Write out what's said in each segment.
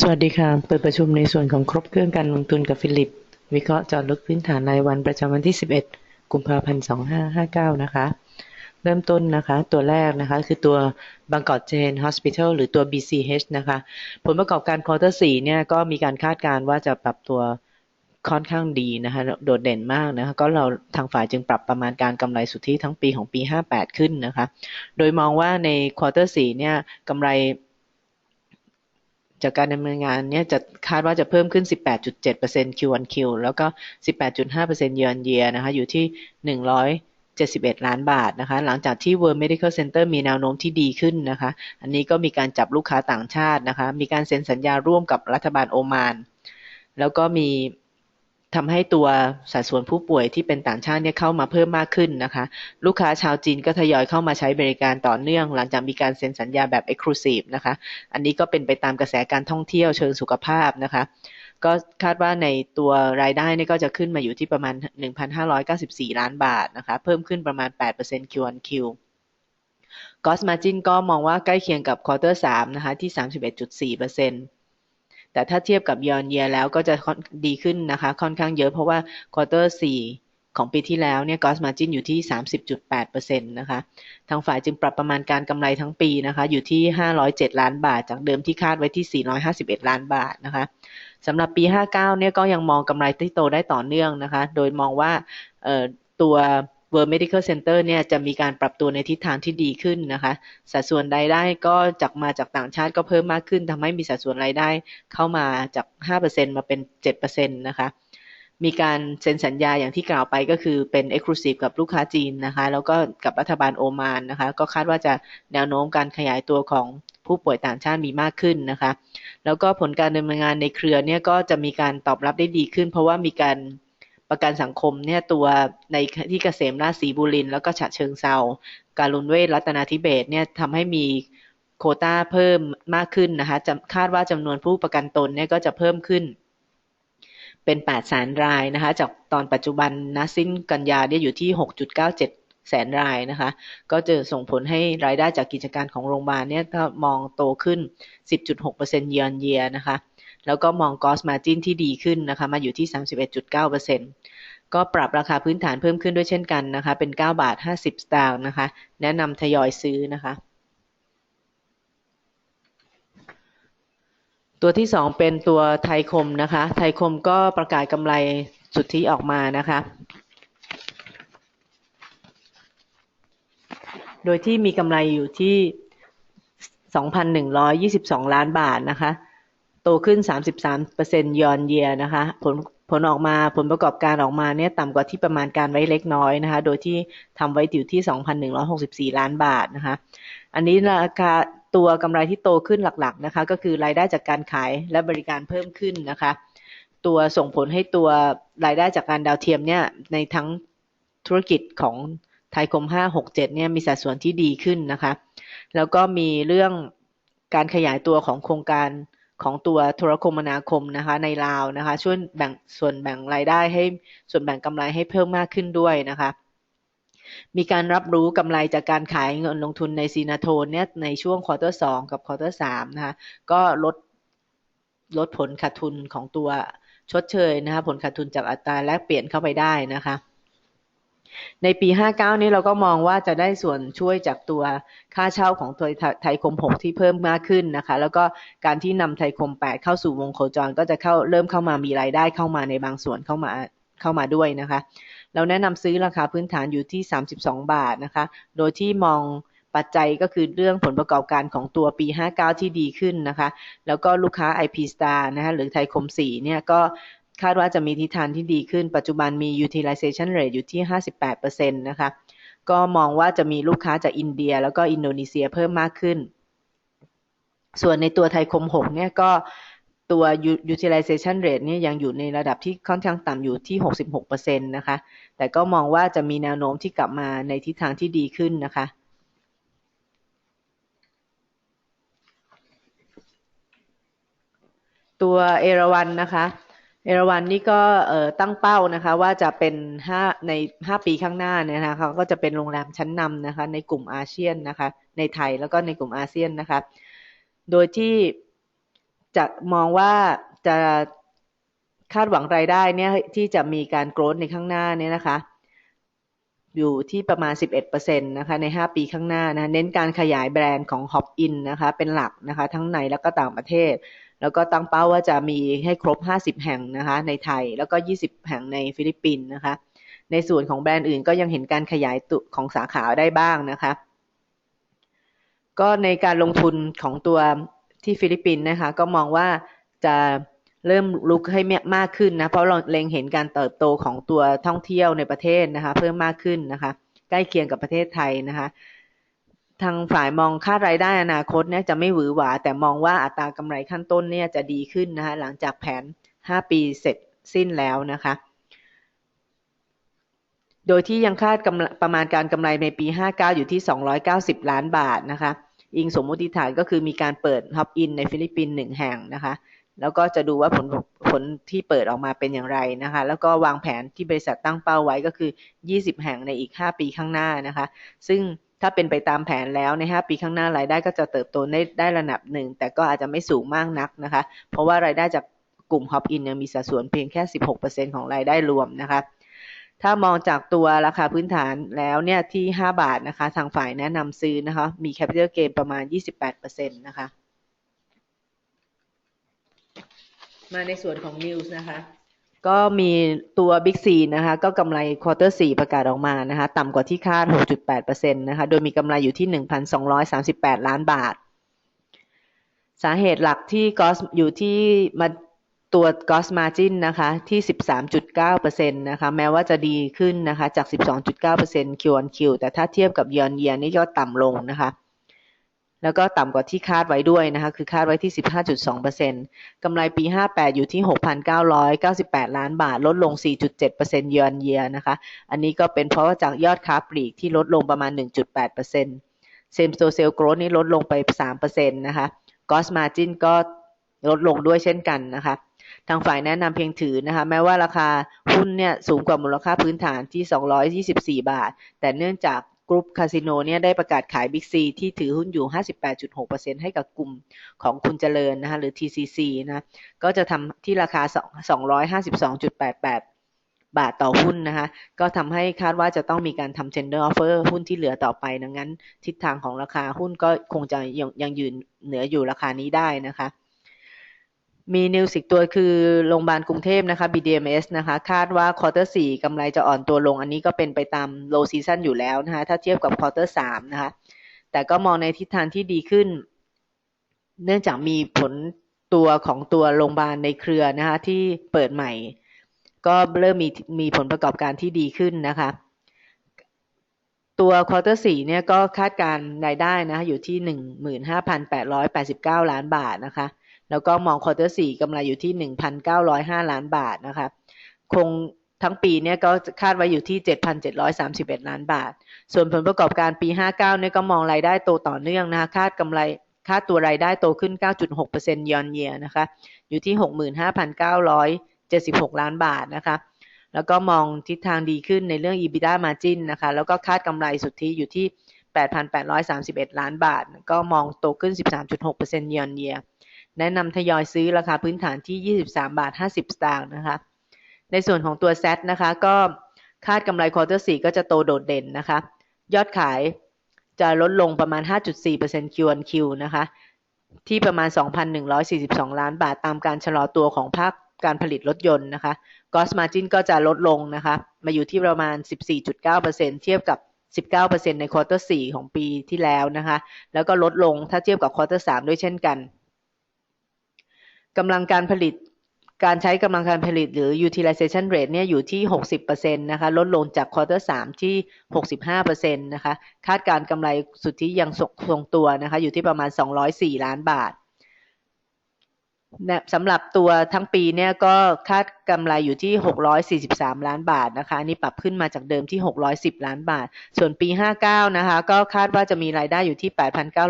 สวัสดีค่ะ เปิดประชุมในส่วนของครบเครื่องการลงทุนกับฟิลิป วิเคราะห์จาะลึกพื้นฐานรายวันประจำวันที่ 11 กุมภาพันธ์ 2559 นะคะ เริ่มต้นนะคะ ตัวแรกนะคะ คือตัวบางกอกเจนฮอสพิทอลหรือตัว BCH นะคะ ผลประกอบการควอเตอร์4เนี่ยก็มีการคาดการณ์ว่าจะปรับตัวค่อนข้างดีนะคะโดดเด่นมากนะคะก็เราทางฝ่ายจึงปรับประมาณการกำไรสุทธิทั้งปีของปี 58 ขึ้นนะคะ โดยมองว่าในควอเตอร์4เนี่ยกำไร จากการดำเนินงานเนี่ยจะคาดว่าจะเพิ่มขึ้น 18.7% Q1Q แล้วก็ 18.5% Year on Year นะคะ อยู่ที่ 171 ล้านบาทนะคะ หลังจากที่ World Medical Center มีแนวโน้มที่ดีขึ้นนะคะ อันนี้ก็มีการจับลูกค้าต่างชาตินะคะ มีการเซ็นสัญญาร่วมกับรัฐบาลโอมาน แล้วก็มี ทำให้ตัวสัดส่วนผู้ป่วยที่เป็นต่างชาติเนี่ยเข้ามาเพิ่มมากขึ้นนะคะ ลูกค้าชาวจีนก็ทยอยเข้ามาใช้บริการต่อเนื่อง หลังจากมีการเซ็นสัญญาแบบ Exclusive นะคะ อันนี้ก็เป็นไปตามกระแสการท่องเที่ยวเชิงสุขภาพนะคะ ก็คาดว่าในตัวรายได้นี่ก็จะขึ้นมาอยู่ที่ประมาณ 1,594 ล้านบาทนะคะ เพิ่มขึ้นประมาณ 8% Q on Q Gross Margin ก็มองว่าใกล้เคียงกับควอเตอร์3นะคะที่ 31.4% แต่ถ้าเทียบกับยอนเยียแล้วก็จะดีขึ้นนะคะ ค่อนข้างเยอะเพราะว่าควอเตอร์4ของปีที่แล้วเนี่ยกอสมาจินอยู่ที่ 30.8%นะคะ ทางฝ่ายจึงปรับประมาณการกำไรทั้งปีนะคะ อยู่ที่ 507 ล้านบาท จากเดิมที่คาดไว้ที่ 451 ล้านบาทนะคะสำหรับปี 59 เนี่ยก็ยังมองกำไรที่โตได้ต่อเนื่องนะคะ โดยมองว่าตัว World Medical Center เนี่ยจะมีการปรับตัวในทิศทางที่ดีขึ้นนะคะ สัดส่วนรายได้ก็จากมาจากต่างชาติก็เพิ่มมากขึ้นทำให้มีสัดส่วนรายได้เข้ามาจาก 5%มาเป็น 7%นะคะมีการเซ็นสัญญาอย่างที่กล่าวไปก็คือเป็น Exclusive กับลูกค้าจีนนะคะ แล้วก็กับรัฐบาลโอมานนะคะ ก็คาดว่าจะแนวโน้มการขยายตัวของผู้ป่วยต่างชาติมีมากขึ้นนะคะ แล้วก็ผลการดำเนินงานในเครือเนี่ยก็จะมีการตอบรับได้ดีขึ้น เพราะว่ามีการ ประกันสังคมเนี่ยตัวในที่เกษมราชสีบุรินแล้วก็ฉะเชิงเซาการุณเวทรัตนาธิเบศเนี่ยทำให้มีโคต้าเพิ่มมากขึ้นนะคะจคาดว่าจำนวนผู้ประกันตนเนี่ยก็จะเพิ่มขึ้น เป็น 8 แสนรายนะคะ จากตอนปัจจุบันนะสิ้นกันยาเนี่ยอยู่ที่ 6.97 แสนรายนะคะ ก็จะส่งผลให้รายได้จากกิจการของโรงพยาบาลเนี่ยก็มองโตขึ้น 10.6% year on year นะคะ แล้วก็มองกอสมาจินที่ดีขึ้นนะคะมาอยู่ที่ 31.9%ก็ปรับราคาพื้นฐานเพิ่มขึ้นด้วยเช่นกันนะคะ เป็น 9 บาท 50 สตางค์นะคะ แนะนำทยอยซื้อนะคะตัวที่สองเป็นตัวไทยคมนะคะ ไทยคมก็ประกาศกำไรสุทธิออกมานะคะ โดยที่มีกำไรอยู่ที่ 2,122 ล้านบาทนะคะ โตขึ้น 33%ยอนเยียนะคะ ผลผลออกมาผลประกอบการออกมาเนี่ยต่ำกว่าที่ประมาณการไว้เล็กน้อยนะคะ โดยที่ทำไว้อยู่ที่ 2,164 ล้านบาทนะคะ อันนี้ราคาตัวกำไรที่โตขึ้นหลักๆนะคะ ก็คือรายได้จากการขายและบริการเพิ่มขึ้นนะคะ ตัวส่งผลให้ตัวรายได้จากการดาวเทียมเนี่ยในทั้งธุรกิจของไทยคม 5 6 7 เนี่ยมีสัดส่วนที่ดีขึ้นนะคะ แล้วก็มีเรื่องการขยายตัวของโครงการ ของตัวโทรคมนาคมนะคะในลาวนะคะช่วยแบ่งส่วนแบ่งรายได้ให้ส่วนแบ่งกำไรให้เพิ่มมากขึ้นด้วยนะคะมีการรับรู้กำไรจากการขายเงินลงทุนในซีนาโทนเนี่ยในช่วงควอเตอร์สองกับควอเตอร์สามนะคะก็ลดลดผลขาดทุนของตัวชดเชยนะคะผลขาดทุนจากอัตราแลกเปลี่ยนเข้าไปได้นะคะ ในปี 59 นี้เราก็มองว่าจะได้ส่วนช่วยจากตัวค่าเช่าของตัวไทยคม 6 ที่เพิ่มมากขึ้นนะคะ แล้วก็การที่นำไทยคม 8 เข้าสู่วงโคจรก็จะเข้าเริ่มเข้ามามีรายได้เข้ามาในบางส่วนเข้ามาเข้ามาด้วยนะคะ เราแนะนำซื้อราคาพื้นฐานอยู่ที่ 32 บาทนะคะ โดยที่มองปัจจัยก็คือเรื่องผลประกอบการของตัวปี 59 ที่ดีขึ้นนะคะ แล้วก็ลูกค้า IP Star นะคะหรือไทยคม 4 เนี่ยก็ คาดว่าจะมีทิศทางที่ดีขึ้น ปัจจุบันมี utilization rate อยู่ที่ 58%นะคะ ก็มองว่าจะมีลูกค้าจากอินเดีย แล้วก็อินโดนีเซียเพิ่มมากขึ้น ส่วนในตัวไทยคม6เนี่ยก็ตัว utilization rate เนี่ยยังอยู่ในระดับที่ค่อนข้างต่ำอยู่ที่ 66%นะคะ แต่ก็มองว่าจะมีแนวโน้มที่กลับมาในทิศทางที่ดีขึ้นนะคะตัวเอราวันนะคะ เอราวันนี่ก็ตั้งเป้านะคะ ว่าจะเป็นห้าในห้าปีข้างหน้าเนี่ยนะคะเขาก็จะเป็นโรงแรมชั้นนำนะคะ ในกลุ่มอาเซียนนะคะ ในไทยแล้วก็ในกลุ่มอาเซียนนะคะ โดยที่จะมองว่าจะคาดหวังรายได้เนี่ยที่จะมีการโกรธในข้างหน้าเนี่ยนะคะ อยู่ที่ประมาณ 11%นะคะใน 5 ปีข้างหน้านะเน้นการขยายแบรนด์ของ Hop In นะคะเป็นหลักนะคะทั้งในแล้วก็ต่างประเทศ แล้วก็ตั้งเป้าว่าจะมีให้ครบ 50 แห่งนะคะในไทย แล้วก็ 20 แห่งในฟิลิปปินส์นะคะ ในส่วนของแบรนด์อื่นก็ยังเห็นการขยายตุของสาขาได้บ้างนะคะ ก็ในการลงทุนของตัวที่ฟิลิปปินส์นะคะ ก็มองว่าจะเริ่มลุกให้มากขึ้นนะ เพราะเราเล็งเห็นการเติบโตของตัวท่องเที่ยวในประเทศนะคะ เพิ่มมากขึ้นนะคะ ใกล้เคียงกับประเทศไทยนะคะ ทางฝ่ายมองค่ารายได้อนาคตเนี่ยจะไม่หวือหวา แต่มองว่าอัตรากำไรขั้นต้นเนี่ยจะดีขึ้นนะคะหลังจากแผน 5 ปีเสร็จสิ้นแล้วนะคะ โดยที่ยังคาดประมาณการกำไรในปี 59 อยู่ที่ 290 ล้านบาทนะคะ อิงสมมติฐานก็คือมีการเปิดฮับอินในฟิลิปปินส์หนึ่งแห่งนะคะ แล้วก็จะดูว่าผลผลที่เปิดออกมาเป็นอย่างไรนะคะ แล้วก็วางแผนที่บริษัทตั้งเป้าไว้ก็คือ 20 แห่งในอีก 5 ปีข้างหน้านะคะ ซึ่ง ถ้าเป็นไปตามแผนแล้วใน5ปีข้างหน้ารายได้ก็จะเติบโตได้ได้ระดับหนึ่ง แต่ก็อาจจะไม่สูงมากนักนะคะ เพราะว่ารายได้จากกลุ่ม Hop In ยังมีสัดส่วนเพียงแค่ 16%ของรายได้รวมนะคะถ้ามองจากตัวราคาพื้นฐานแล้วเนี่ยที่ 5 บาทนะคะ ทางฝ่ายแนะนำซื้อนะคะ มี Capital Gain ประมาณ 28%นะคะ มาในส่วนของ News นะคะ ก็มีตัว Big C นะคะก็กำไรควอเตอร์4ประกาศออกมานะคะต่ำกว่าที่คาด 6.8%นะคะโดยมีกำไรอยู่ที่ 1,238 ล้านบาท สาเหตุหลักที่กอสอยู่ที่มาตัว gross margin นะคะที่ 13.9%นะคะแม้ว่าจะดีขึ้นนะคะจาก 12.9% Q on Q แต่ถ้าเทียบกับ year on year นี่ก็ต่ำลงนะคะ แล้วก็ต่ำกว่าที่คาดไว้ด้วยนะคะ คือคาดไว้ที่ 15.2%กำไรปี 58 อยู่ที่ 6,998 ล้านบาท ลดลง 4.7%เยือนเยียนะคะ อันนี้ก็เป็นเพราะว่าจากยอดค้าปลีกที่ลดลงประมาณ 1.8%เซมโซเซลโกร w นี่ลดลงไป 3%นะคะกอสมาจินก็ลดลงด้วยเช่นกันนะคะ ทางฝ่ายแนะนำเพียงถือนะคะ แม้ว่าราคาหุ้นเนี่ยสูงกว่ามูลค่าพื้นฐานที่ 224 บาท แต่เนื่องจาก กรุ๊ปคาสิโนเนี่ยได้ประกาศขายบิ๊กซีที่ถือหุ้นอยู่ 58.6%ให้กับกลุ่มของคุณเจริญนะคะหรือ TCC นะก็จะทำที่ราคา 252.88บาทต่อหุ้นนะคะ ก็ทำให้คาดว่าจะต้องมีการทำ tender offer หุ้นที่เหลือต่อไป ดังนั้น ทิศทางของราคาหุ้นก็คงจะยังยังยืนเหนืออยู่ราคานี้ได้นะคะ มีนิวสิกตัวคือโรงพยาบาลกรุงเทพนะคะ BDMS นะคะ คาดว่าควอเตอร์สี่กำไรจะอ่อนตัวลง อันนี้ก็เป็นไปตามโลซีซันอยู่แล้วนะคะ ถ้าเทียบกับควอเตอร์สามนะคะ แต่ก็มองในทิศทางที่ดีขึ้น เนื่องจากมีผลตัวของตัวโรงพยาบาลในเครือนะคะ ที่เปิดใหม่ ก็เริ่มมีมีผลประกอบการที่ดีขึ้นนะคะ ตัวควอเตอร์สี่เนี่ยก็คาดการรายได้นะคะอยู่ที่หนึ่งหมื่นห้าพันแปดร้อยแปดสิบเก้าล้านบาทนะคะ แล้วก็มองควอเตอร์สี่กำไรอยู่ที่1,905ล้านบาทนะคะ คงทั้งปีเนี่ยก็คาดไว้อยู่ที่ 7,731 ล้านบาท ส่วนผลประกอบการปี 59เนี่ยก็มองรายได้โตต่อเนื่องนะคะ คาดกำไร คาดตัวรายได้โตขึ้น 9.6%ยอนเยียนะคะ อยู่ที่ 65,976 ล้านบาทนะคะ แล้วก็มองทิศทางดีขึ้นในเรื่อง EBITDA margin นะคะ แล้วก็คาดกำไรสุทธิอยู่ที่ 8,831 ล้านบาท ก็มองโตขึ้น 13.6%ยอนเยีย แนะนำทยอยซื้อราคาพื้นฐานที่ 23 บาท 50 สตางค์นะคะ ในส่วนของตัว Z นะคะ ก็คาดกำไรควอเตอร์4ก็จะโตโดดเด่นนะคะ ยอดขายจะลดลงประมาณ 5.4% Q on Q นะคะ ที่ประมาณ 2,142 ล้านบาทตามการชะลอตัวของภาคการผลิตรถยนต์นะคะ Gross Margin ก็จะลดลงนะคะ มาอยู่ที่ประมาณ 14.9%เทียบกับ19%ในควอเตอร์4ของปีที่แล้วนะคะ แล้วก็ลดลงถ้าเทียบกับควอเตอร์3ด้วยเช่นกัน กำลังการผลิตการใช้กำลังการผลิตหรือ utilization rate เนี่ยอยู่ที่ 60%นะคะ ลดลงจากควอเตอร์3ที่ 65%นะคะ คาดการกำไรสุทธิยังทรงตัวนะคะ อยู่ที่ประมาณ 204 ล้านบาทสำหรับตัวทั้งปีเนี่ยก็คาดกำไรอยู่ที่ 643 ล้านบาทนะคะนี่ปรับขึ้นมาจากเดิมที่ 610 ล้านบาท ส่วนปี 59 นะคะ ก็คาดว่าจะมีรายได้อยู่ที่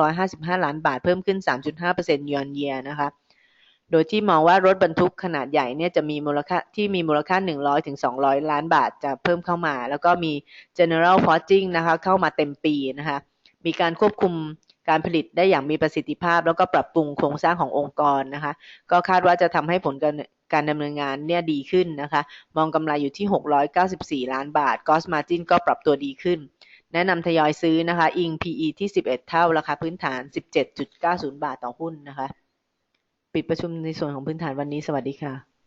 8,955 ล้านบาท เพิ่มขึ้น 3.5%ยอนเยียนะคะ โดยที่มองว่ารถบรรทุกขนาดใหญ่เนี่ยจะมีมูลค่าที่มีมูลค่า 100ถึง200 ล้านบาทจะเพิ่มเข้ามา แล้วก็มี general forging นะคะเข้ามาเต็มปีนะคะมีการควบคุมการผลิตได้อย่างมีประสิทธิภาพ แล้วก็ปรับปรุงโครงสร้างขององค์กรนะคะก็คาดว่าจะทำให้ผลการการดำเนินงานเนี่ยดีขึ้นนะคะ มองกำไรอยู่ที่ 694 ล้านบาท Gross Margin ก็ปรับตัวดีขึ้น แนะนำทยอยซื้อนะคะ อิง PE ที่ 11 เท่า ราคาพื้นฐาน 17.90 บาทต่อหุ้นนะคะ ปิดประชุมในส่วนของพื้นฐานวันนี้ สวัสดีค่ะ